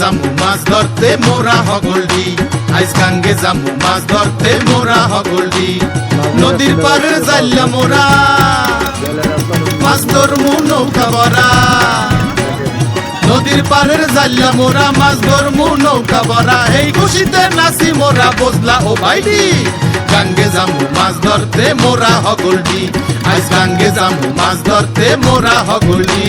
জামু মাছ ধরতে মোরা হগলডি। আইস কাঙ্গে জামু মাছ ধরতে মোরা হগলডি। নদীর পারে জাল্লা মোরা। মাছ ধরমু নৌকা বরা। নদীর পাড়ের জাল্লা মোরা, মাছ ধরমু নৌকা বরা। এই খুশিতে নাচি মোরা, বজলা ও ভাইডি গাঙ্গে জামু মাছ ধরতে মোরা হগলডি। আইস গাঙ্গে জামু মাছ ধরতে মোরা হগলডি।